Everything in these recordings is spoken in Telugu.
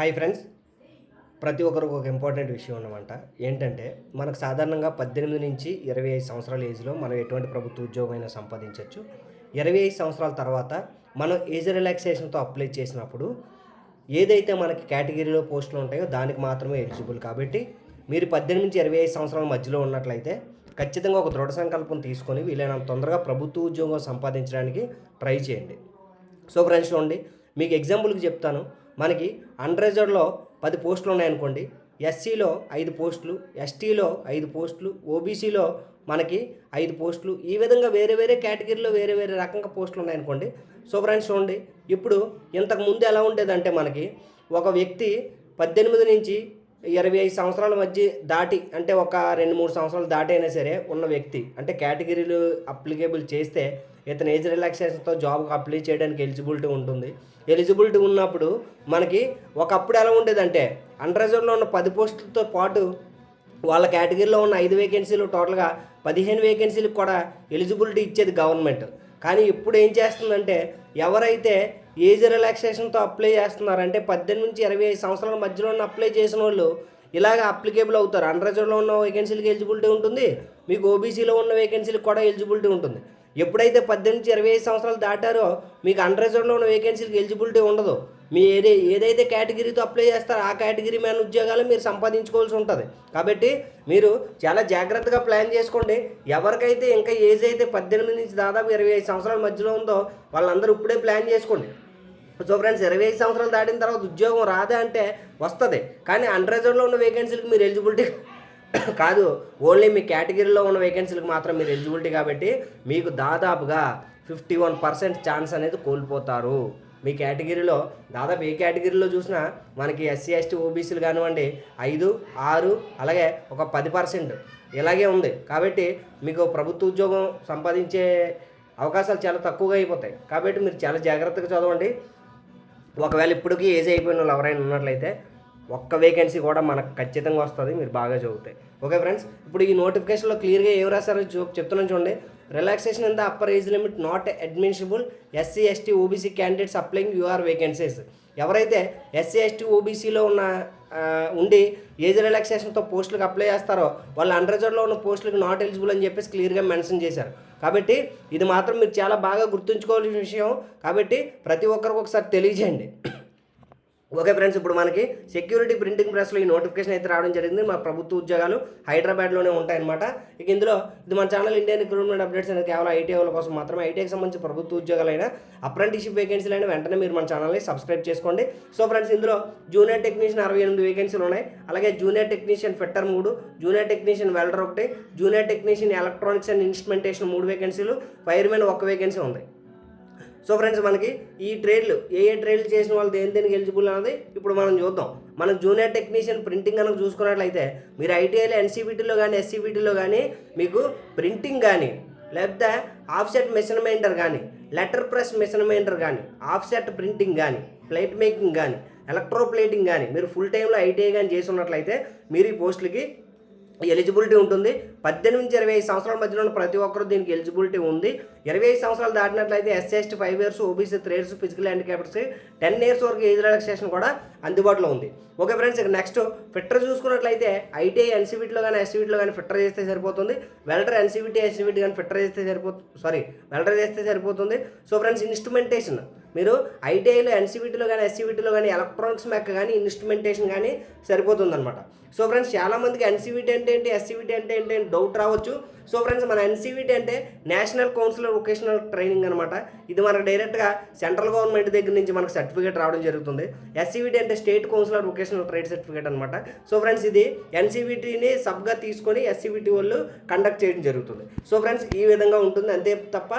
Hi friends. ప్రతి ఒక్కరికి ఒక ఇంపార్టెంట్ విషయం అన్నమాట. ఏంటంటే మనకు సాధారణంగా పద్దెనిమిది నుంచి ఇరవై ఐదు సంవత్సరాల ఏజ్లో మనం ఎటువంటి ప్రభుత్వ ఉద్యోగం అయినా సంపాదించవచ్చు ఇరవై ఐదు సంవత్సరాల తర్వాత మనం ఏజ్ రిలాక్సేషన్తో అప్లై చేసినప్పుడు ఏదైతే మనకి కేటగిరీలో పోస్టులు ఉంటాయో దానికి మాత్రమే ఎలిజిబుల్ కాబట్టి మీరు పద్దెనిమిది నుంచి ఇరవై ఐదు సంవత్సరాల మధ్యలో ఉన్నట్లయితే ఖచ్చితంగా ఒక దృఢ సంకల్పం తీసుకొని వీలైనంత తొందరగా ప్రభుత్వ ఉద్యోగం సంపాదించడానికి ట్రై చేయండి. సో ఫ్రెండ్స్ చూడండి మీకు ఎగ్జాంపుల్కి చెప్తాను. మనకి అన్రిజర్వ్డ్లో పది పోస్టులు ఉన్నాయనుకోండి ఎస్సీలో ఐదు పోస్టులు ఎస్టీలో ఐదు పోస్టులు ఓబీసీలో మనకి ఐదు పోస్టులు ఈ విధంగా వేరే వేరే కేటగిరీలో వేరే వేరే రకంగా పోస్టులు ఉన్నాయనుకోండి. సో ఫ్రెండ్స్ చూడండి ఇప్పుడు ఇంతకు ముందు ఎలా ఉండేదంటే మనకి ఒక వ్యక్తి పద్దెనిమిది నుంచి ఇరవై ఐదు సంవత్సరాల మధ్య దాటి అంటే ఒక రెండు మూడు సంవత్సరాలు దాటి అయినా సరే ఉన్న వ్యక్తి అంటే కేటగిరీలు అప్లికేబుల్ చేస్తే ఇతను ఏజ్ రిలాక్సేషన్తో జాబ్కి అప్లై చేయడానికి ఎలిజిబిలిటీ ఉంటుంది. ఎలిజిబిలిటీ ఉన్నప్పుడు మనకి ఒకప్పుడు ఎలా ఉండేదంటే అండర్రిజర్వ్లో ఉన్న పది పోస్టులతో పాటు వాళ్ళ కేటగిరీలో ఉన్న ఐదు వేకెన్సీలు టోటల్గా పదిహేను వేకెన్సీలకు కూడా ఎలిజిబిలిటీ ఇచ్చేది గవర్నమెంట్. కానీ ఇప్పుడు ఏం చేస్తుందంటే ఎవరైతే ఏజ్ రిలాక్సేషన్తో అప్లై చేస్తున్నారంటే పద్దెనిమిది నుంచి ఇరవై ఐదు సంవత్సరాల మధ్యలో ఉన్న అప్లై చేసిన వాళ్ళు ఇలాగ అప్లికేబుల్ అవుతారు. అండర్రిజర్వ్లో ఉన్న వేకెన్సీలకు ఎలిజిబిలిటీ ఉంటుంది. మీకు ఓబీసీలో ఉన్న వేకెన్సీలకు కూడా ఎలిజిబిలిటీ ఉంటుంది. ఎప్పుడైతే పద్దెనిమిది ఇరవై ఐదు సంవత్సరాలు దాటారో మీకు అండర్రిజర్వ్లో ఉన్న వేకెన్సీలకు ఎలిజిబిలిటీ ఉండదు. మీ ఏదే ఏదైతే కేటగిరీతో అప్లై చేస్తారో ఆ కేటగిరీ మ్యాన్ ఉద్యోగాలు మీరు సంపాదించుకోవాల్సి ఉంటుంది. కాబట్టి మీరు చాలా జాగ్రత్తగా ప్లాన్ చేసుకోండి. ఎవరికైతే ఇంకా ఏజ్ అయితే పద్దెనిమిది నుంచి దాదాపు ఇరవై ఐదు సంవత్సరాల మధ్యలో ఉందో వాళ్ళందరూ ఇప్పుడే ప్లాన్ చేసుకోండి. సో ఫ్రెండ్స్ ఇరవై ఐదు సంవత్సరాలు దాటిన తర్వాత ఉద్యోగం రాదా అంటే వస్తుంది. కానీ అన్రిజర్వ్లో ఉన్న వేకెన్సీలకు మీరు ఎలిజిబిలిటీ కాదు ఓన్లీ మీ కేటగిరీలో ఉన్న వేకెన్సీలకు మాత్రం మీరు ఎలిజిబిలిటీ కాబట్టి మీకు దాదాపుగా ఫిఫ్టీ వన్ పర్సెంట్ ఛాన్స్ అనేది కోల్పోతారు. మీ కేటగిరీలో దాదాపు ఏ కేటగిరీలో చూసినా మనకి ఎస్సీ ఎస్టీ ఓబీసీలు కానివ్వండి ఐదు ఆరు అలాగే ఒక పది పర్సెంట్ ఇలాగే ఉంది. కాబట్టి మీకు ప్రభుత్వ ఉద్యోగం సంపాదించే అవకాశాలు చాలా తక్కువగా అయిపోతాయి. కాబట్టి మీరు చాలా జాగ్రత్తగా చదవండి. ఒకవేళ ఇప్పటికీ ఏజ్ అయిపోయిన వాళ్ళు ఎవరైనా ఉన్నట్లయితే ఒక్క వేకెన్సీ కూడా మనకు ఖచ్చితంగా వస్తుంది మీరు బాగా చదువుతాయి ఓకే ఫ్రెండ్స్ ఇప్పుడు ఈ నోటిఫికేషన్లో క్లియర్గా ఏం రాశారో చూ చెప్తున్నాను చూడండి. Relaxation in the upper age limit not admissible SC ST OBC candidates applying UR vacancies ఎవరైతే ఎస్సీ ఎస్టీ ఓబీసీలో ఉన్న ఉండి ఏజ్ రిలాక్సేషన్తో పోస్టులకు అప్లై చేస్తారో వాళ్ళు అండర్జర్లో ఉన్న పోస్టులకు నాట్ ఎలిజిబుల్ అని చెప్పేసి క్లియర్గా మెన్షన్ చేశారు. కాబట్టి ఇది మాత్రం మీరు చాలా బాగా గుర్తుంచుకోవాల్సిన విషయం. కాబట్టి ప్రతి ఒక్కరికి ఒకసారి తెలియజేయండి. ఓకే ఫ్రెండ్స్ ఇప్పుడు మనకి సెక్యూరిటీ ప్రింటింగ్ ప్రెస్లో ఈ నోటిఫికేషన్ అయితే రావడం జరిగింది. మా ప్రభుత్వ ఉద్యోగాలు హైదరాబాద్లోనే ఉంటాయన్నమాట. ఇక ఇందులో ఇది మన ఛానల్ ఇండియన్ రిక్రూట్మెంట్ అప్డేట్స్ అనేది కేవలం ఐటీ వాళ్ళ కోసం మాత్రమే. ఐటీఐకి సంబంధించి ప్రభుత్వ ఉద్యోగాలైనా అప్రెంటిషిప్ వేకెన్సీలు అయినా వెంటనే మీరు మన ఛానల్ని సబ్స్క్రైబ్ చేసుకోండి. సో ఫ్రెండ్స్ ఇందులో జూనియర్ టెక్నీషియన్ అరవై ఎనిమిది వేకెన్సీలు ఉన్నాయి. అలాగే జూనియర్ టెక్నీషియన్ ఫిట్టర్ మూడు జూనియర్ టెక్నీషియన్ వెల్డర్ ఒకటి junior technician electronics and instrumentation మూడు వేకెన్సీలు ఫైర్మెన్ ఒక వేకెన్సీ ఉంది. సో ఫ్రెండ్స్ మనకి ఈ ట్రేడ్లు ఏ ఏ ట్రేడ్లు చేసిన వాళ్ళు దేని దేనికి ఎలిజిబుల్ అనేది ఇప్పుడు మనం చూద్దాం. మనం జూనియర్ టెక్నీషియన్ ప్రింటింగ్ కనుక చూసుకున్నట్లయితే మీరు ఐటీఐలో ఎన్సీబీటీలో కానీ ఎస్సీబీటీలో కానీ మీకు ప్రింటింగ్ కానీ లేకపోతే ఆఫ్సెట్ మెషర్మెంటర్ కానీ లెటర్ ప్రెస్ మెషర్మెంటర్ కానీ ఆఫ్సెట్ ప్రింటింగ్ కానీ ప్లేట్ మేకింగ్ కానీ ఎలక్ట్రో ప్లేటింగ్ కానీ మీరు ఫుల్ టైంలో ఐటీఐ కానీ చేసి ఉన్నట్లయితే మీరు ఈ పోస్టులకి ఎలిజిబిలిటీ ఉంటుంది. పద్దెనిమిది నుంచి ఇరవై ఐదు సంవత్సరాల మధ్యలో ఉన్న ప్రతి ఒక్కరు దీనికి ఎలిజిబిలిటీ ఉంది. ఇరవై ఐదు సంవత్సరాలు దాటినట్లయితే SC ST five years OBC three years physical handicaps ten years వరకు ఏజ్ రిలాక్సేషన్ కూడా అందుబాటులో ఉంది. ఓకే ఫ్రెండ్స్ ఇక నెక్స్ట్ ఫిట్టర్ చూసుకున్నట్లయితే ఐటీఐ ఎన్సీబీటీలో కానీ ఎస్సీబీటీలో కానీ ఫిట్టర్ చేస్తే సరిపోతుంది. వెల్టర్ ఎన్సీబీటీ ఎస్సీబీటీ కానీ ఫిట్టర్ చేస్తే సరిపోతుంది సారీ వెల్టర్ చేస్తే సరిపోతుంది. సో ఫ్రెండ్స్ ఇన్స్ట్రుమెంటేషన్ మీరు ఐటీఐలో ఎన్సీబీటీలో కానీ ఎస్సీబీటీలో కానీ ఎలక్ట్రానిక్స్ మెక్క కానీ ఇన్స్ట్రుమెంటేషన్ కానీ సరిపోతుందనమాట సో ఫ్రెండ్స్ చాలామందికి ఎన్సీబీటీ అంటే ఏంటి ఎస్సీబీటీ అంటే ఏంటి అని డౌట్ రావచ్చు. సో ఫ్రెండ్స్ మన ఎన్సీబీటీ అంటే నేషనల్ కౌన్సిల్ వొకేషనల్ ట్రైనింగ్ అనమాట ఇది మనకు డైరెక్ట్గా సెంట్రల్ గవర్నమెంట్ దగ్గర నుంచి మనకు సర్టిఫికేట్ రావడం జరుగుతుంది. ఎస్సీబీటీ అంటే state council of vocational trade certificate అనమాట సో ఫ్రెండ్స్ ఇది ఎన్సీబీటీని సబ్గా తీసుకొని ఎస్సీబీటీ వాళ్ళు కండక్ట్ చేయడం జరుగుతుంది. సో ఫ్రెండ్స్ ఈ విధంగా ఉంటుంది. అంతే తప్ప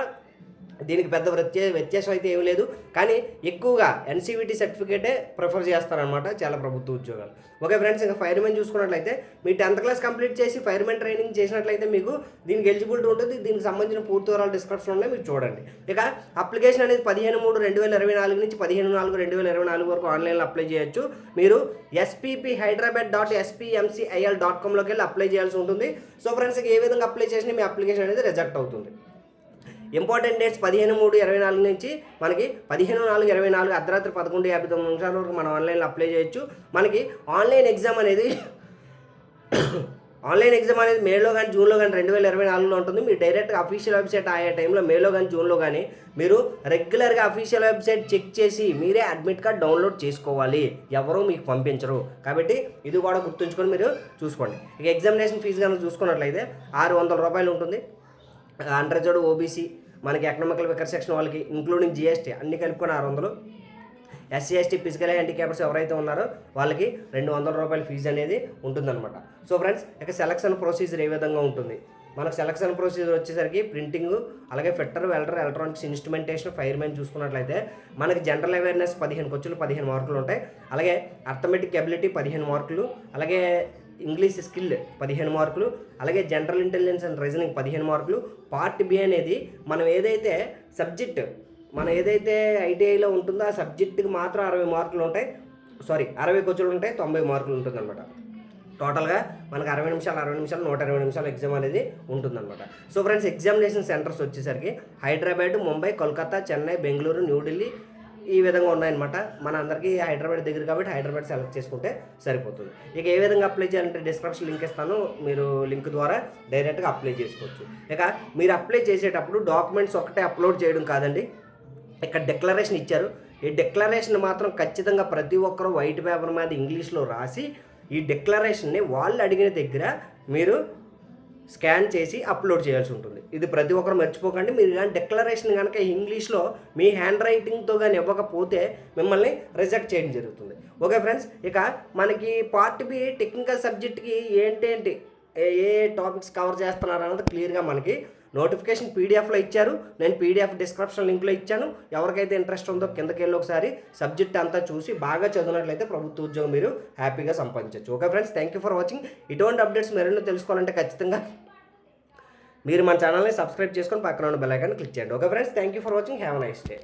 దీనికి పెద్ద ప్రత్యే వ్యత్యాసం అయితే ఏం లేదు. కానీ ఎక్కువగా ఎన్సీవిటీ సర్టిఫికేటే ప్రిఫర్ చేస్తారనమాట చాలా ప్రభుత్వ ఉద్యోగాలు. ఓకే ఫ్రెండ్స్ ఇంకా ఫైర్మెన్ చూసుకున్నట్లయితే మీ టెన్త్ క్లాస్ కంప్లీట్ చేసి ఫైర్మెన్ ట్రైనింగ్ చేసినట్లయితే మీకు దీనికి ఎలిజిబిలిటీ ఉంటుంది. దీనికి సంబంధించిన పూర్తి వివరాలు డిస్క్రిప్షన్ ఉన్నాయి మీరు చూడండి. ఇక అప్లికేషన్ అనేది పదిహేను మూడు రెండు వేల ఇరవై నాలుగు నుంచి పదిహేను నాలుగు రెండు వేల ఇరవై నాలుగు వరకు ఆన్లైన్లో అప్లై చేయొచ్చు. మీరు SPP Hyderabad dot SPMCIL dot కామ్లోకి వెళ్ళి అప్లై చేయాల్సి ఉంటుంది. సో ఫ్రెండ్స్ ఏ విధంగా అప్లై చేసినా మీ అప్లికేషన్ అనేది రిజెక్ట్ అవుతుంది. ఇంపార్టెంట్ డేట్స్ పదిహేను మూడు ఇరవై నాలుగు నుంచి మనకి పదిహేను నాలుగు ఇరవై నాలుగు అర్ధరాత్రి పదకొండు యాభై తొమ్మిది నిమిషాల వరకు మనం ఆన్లైన్లో అప్లై చేయొచ్చు. మనకి ఆన్లైన్ ఎగ్జామ్ అనేది ఆన్లైన్ ఎగ్జామ్ అనేది మేలో కానీ జూన్లో కానీ రెండు వేల ఇరవై నాలుగులో ఉంటుంది. మీరు డైరెక్ట్గా అఫీషియల్ వెబ్సైట్ ఆయా టైంలో మేలో కానీ జూన్లో కానీ మీరు రెగ్యులర్గా అఫీషియల్ వెబ్సైట్ చెక్ చేసి మీరే అడ్మిట్ కార్డ్ డౌన్లోడ్ చేసుకోవాలి. ఎవరూ మీకు పంపించరు. కాబట్టి ఇది కూడా గుర్తుంచుకొని మీరు చూసుకోండి. ఇక ఎగ్జామినేషన్ ఫీజు కనుక చూసుకున్నట్లయితే ఆరు వందల రూపాయలు ఉంటుంది. అండర్జోడ్ ఓబీసీ మనకి ఎకనామికల్ వికర్ సెక్షన్ వాళ్ళకి ఇంక్లూడింగ్ జిఎస్టీ అన్ని కలుపుకొని ఆరు వందలు. ఎస్సీ ఎస్టీ ఫిజికల్ హ్యాండిక్యాప్స్ ఎవరైతే ఉన్నారో వాళ్ళకి రెండు వందల రూపాయల ఫీజు అనేది ఉంటుందన్నమాట. సో ఫ్రెండ్స్ ఇక సెలక్షన్ ప్రొసీజర్ ఏ విధంగా ఉంటుంది? మనకు సెలక్షన్ ప్రొసీజర్ వచ్చేసరికి ప్రింటింగ్ అలాగే fitter welder electronics instrumentation firemen చూసుకున్నట్లయితే మనకి జనరల్ అవేర్నెస్ పదిహేను కొచ్చులు పదిహేను మార్కులు ఉంటాయి. అలాగే అర్థమెటిక్ ఎబిలిటీ పదిహేను మార్కులు అలాగే ఇంగ్లీష్ స్కిల్ పదిహేను మార్కులు అలాగే జనరల్ ఇంటెలిజెన్స్ అండ్ రీజనింగ్ పదిహేను మార్కులు. పార్ట్ బి అనేది మనం ఏదైతే సబ్జెక్ట్ మనం ఏదైతే ఐటీఐలో ఉంటుందో ఆ సబ్జెక్టుకి మాత్రం అరవై మార్కులు ఉంటాయి. సారీ అరవై క్వశ్చన్లు ఉంటాయి తొంభై మార్కులు ఉంటుందన్నమాట. టోటల్గా మనకు అరవై నిమిషాలు అరవై నిమిషాలు నూట ఇరవై నిమిషాలు ఎగ్జామ్ అనేది ఉంటుందన్నమాట. సో ఫ్రెండ్స్ ఎగ్జామినేషన్ సెంటర్స్ వచ్చేసరికి హైదరాబాద్ ముంబై కోల్కతా చెన్నై బెంగళూరు న్యూఢిల్లీ ఈ విధంగా ఉన్నాయన్నమాట. మన అందరికీ హైదరాబాద్ దగ్గర కాబట్టి హైదరాబాద్ సెలెక్ట్ చేసుకుంటే సరిపోతుంది. ఇక ఏ విధంగా అప్లై చేయాలంటే డిస్క్రిప్షన్ లింక్ ఇస్తాను. మీరు లింక్ ద్వారా డైరెక్ట్గా అప్లై చేసుకోవచ్చు. ఇక మీరు అప్లై చేసేటప్పుడు డాక్యుమెంట్స్ ఒకటే అప్లోడ్ చేయడం కాదండి. ఇక్కడ డిక్లరేషన్ ఇచ్చారు. ఈ డిక్లరేషన్ మాత్రం ఖచ్చితంగా ప్రతి ఒక్కరూ వైట్ పేపర్ మీద ఇంగ్లీష్లో రాసి ఈ డిక్లరేషన్ని వాళ్ళు అడిగిన దగ్గర మీరు స్కాన్ చేసి అప్లోడ్ చేయాల్సి ఉంటుంది. ఇది ప్రతి ఒక్కరు మర్చిపోకండి. మీరు ఇలాంటి డిక్లరేషన్ కనుక ఇంగ్లీష్లో మీ హ్యాండ్ రైటింగ్తో కానీ ఇవ్వకపోతే మిమ్మల్ని రిజెక్ట్ చేయడం జరుగుతుంది. ఓకే ఫ్రెండ్స్ ఇక మనకి పార్ట్ బి టెక్నికల్ సబ్జెక్ట్కి ఏంటేంటి ఏ ఏ టాపిక్స్ కవర్ చేస్తున్నారు అన్నది క్లియర్గా మనకి నోటిఫికేషన్ పీడిఎఫ్లో ఇచ్చారు. నేను పీడిఎఫ్ డిస్క్రిప్షన్ లింక్లో ఇచ్చాను. ఎవరికైతే ఇంట్రెస్ట్ ఉందో కిందకి వెళ్ళి ఒకసారి సబ్జెక్ట్ అంతా చూసి బాగా చదివినట్లయితే ప్రభుత్వ ఉద్యోగం మీరు హ్యాపీగా సంపాదించవచ్చు. Okay friends thank you for watching ఇటువంటి అప్డేట్స్ మరెన్నో తెలుసుకోవాలంటే ఖచ్చితంగా మీరు మన ఛానల్ని సబ్స్క్రైబ్ చేసుకొని పక్కన ఉన్న బెల్ ఐకాన్ క్లిక్ చేయండి. Okay friends thank you for watching have nice day